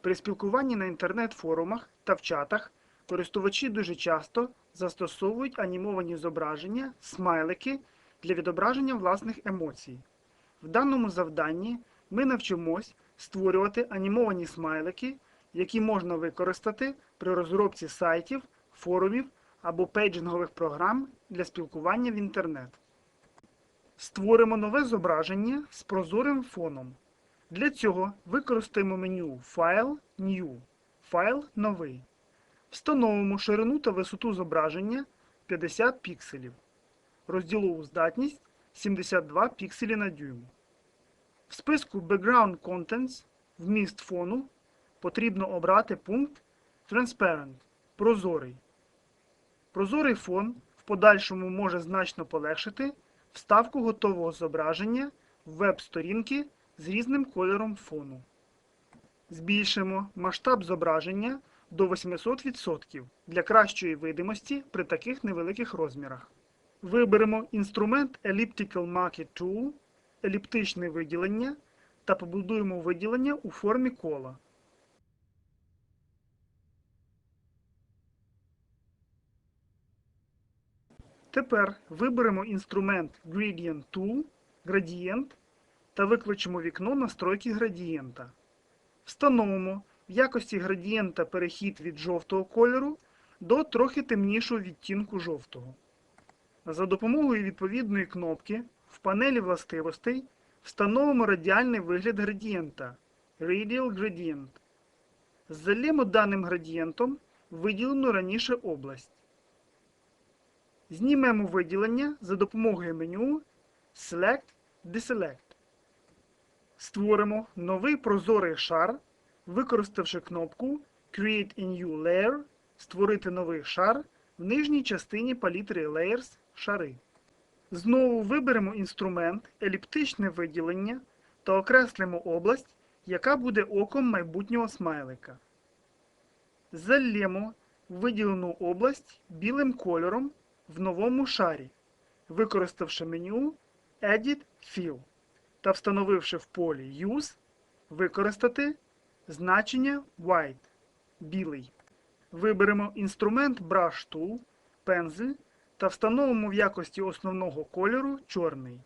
При спілкуванні на інтернет-форумах та в чатах користувачі дуже часто застосовують анімовані зображення, смайлики для відображення власних емоцій. В даному завданні ми навчимось створювати анімовані смайлики, які можна використати при розробці сайтів, форумів або пейджингових програм для спілкування в інтернет. Створимо нове зображення з прозорим фоном. Для цього використаємо меню Файл New. Файл новий. Встановимо ширину та висоту зображення 50 пікселів. Розділову здатність 72 пікселі на дюйм. В списку Background Contents вміст фону потрібно обрати пункт Transparent прозорий. Прозорий фон в подальшому може значно полегшити вставку готового зображення в веб-сторінки з різним кольором фону. Збільшимо масштаб зображення до 800% для кращої видимості при таких невеликих розмірах. Виберемо інструмент Elliptical Market Tool, еліптичне виділення та побудуємо виділення у формі кола. Тепер виберемо інструмент Gradient Tool, градієнт та викличемо вікно настройки градієнта. Встановимо в якості градієнта перехід від жовтого кольору до трохи темнішого відтінку жовтого. За допомогою відповідної кнопки в панелі властивостей встановимо радіальний вигляд градієнта Radial Gradient. Залємо даним градієнтом виділену раніше область. Знімемо виділення за допомогою меню Select Deselect. Створимо новий прозорий шар, використавши кнопку Create a New Layer Створити новий шар в нижній частині палітри Layers шари. Знову виберемо інструмент Еліптичне виділення та окреслимо область, яка буде оком майбутнього смайлика. Залємо виділену область білим кольором в новому шарі, використавши меню Edit Fill та встановивши в полі Use використати значення White білий. Виберемо інструмент Brush Tool, пензель та встановимо в якості основного кольору чорний.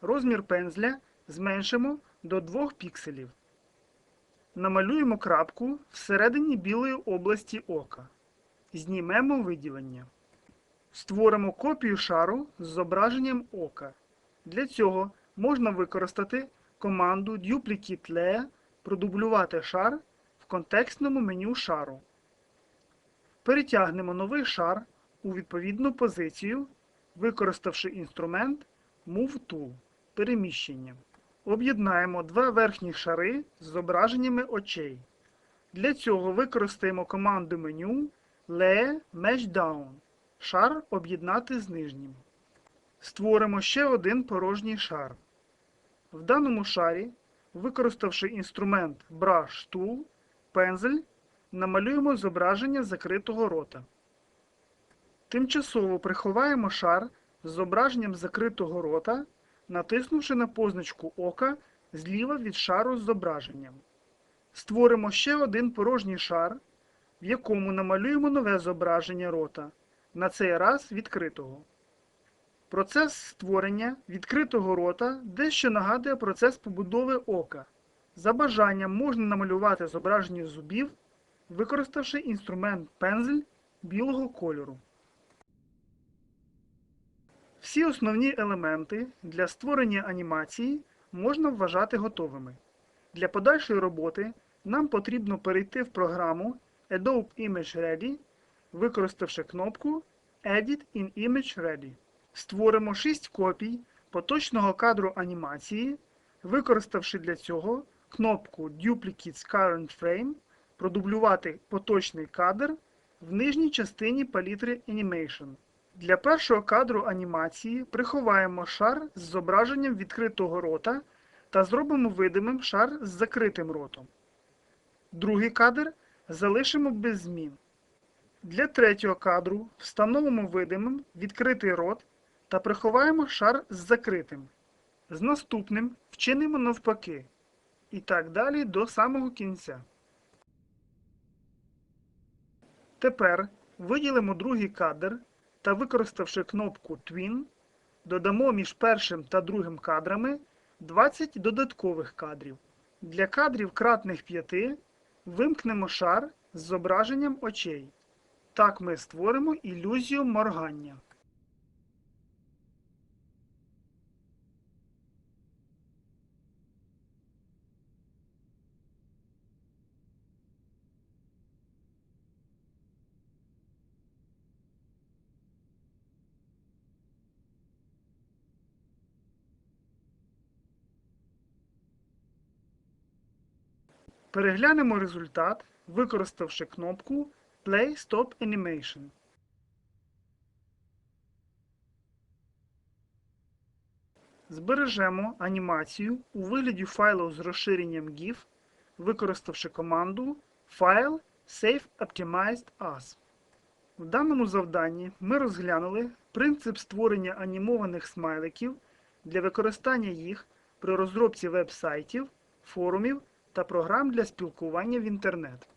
Розмір пензля зменшимо до 2 пікселів. Намалюємо крапку всередині білої області ока. Знімемо виділення. Створимо копію шару з зображенням ока. Для цього можна використати команду Duplicate продублювати шар в контекстному меню шару. Перетягнемо новий шар у відповідну позицію, використавши інструмент Move Tool переміщення. Об'єднаємо два верхні шари з зображеннями очей. Для цього використаємо команду меню Layer Mesh Down. Шар об'єднати з нижнім. Створимо ще один порожній шар. В даному шарі, використавши інструмент Brush Tool, пензель, намалюємо зображення закритого рота. Тимчасово приховаємо шар з зображенням закритого рота, натиснувши на позначку ока зліва від шару з зображенням. Створимо ще один порожній шар, в якому намалюємо нове зображення рота, на цей раз відкритого. Процес створення відкритого рота дещо нагадує процес побудови ока. За бажанням можна намалювати зображення зубів, використавши інструмент пензель білого кольору. Всі основні елементи для створення анімації можна вважати готовими. Для подальшої роботи нам потрібно перейти в програму Adobe Image Ready, використавши кнопку Edit in Image Ready. Створимо 6 копій поточного кадру анімації, використавши для цього кнопку Duplicate Current Frame, продублювати поточний кадр в нижній частині палітри Animation. Для першого кадру анімації приховаємо шар з зображенням відкритого рота та зробимо видимим шар з закритим ротом. Другий кадр залишимо без змін. Для третього кадру встановимо видимим відкритий рот та приховаємо шар з закритим. З наступним вчинимо навпаки. І так далі до самого кінця. Тепер виділимо другий кадр та, використавши кнопку Twin, додамо між першим та другим кадрами 20 додаткових кадрів. Для кадрів кратних 5 вимкнемо шар з зображенням очей. Так ми створимо ілюзію моргання. Переглянемо результат, використавши кнопку Play Stop Animation. Збережемо анімацію у вигляді файлу з розширенням GIF, використавши команду File Save Optimized As. В даному завданні ми розглянули принцип створення анімованих смайликів для використання їх при розробці веб-сайтів, форумів та програм для спілкування в інтернет.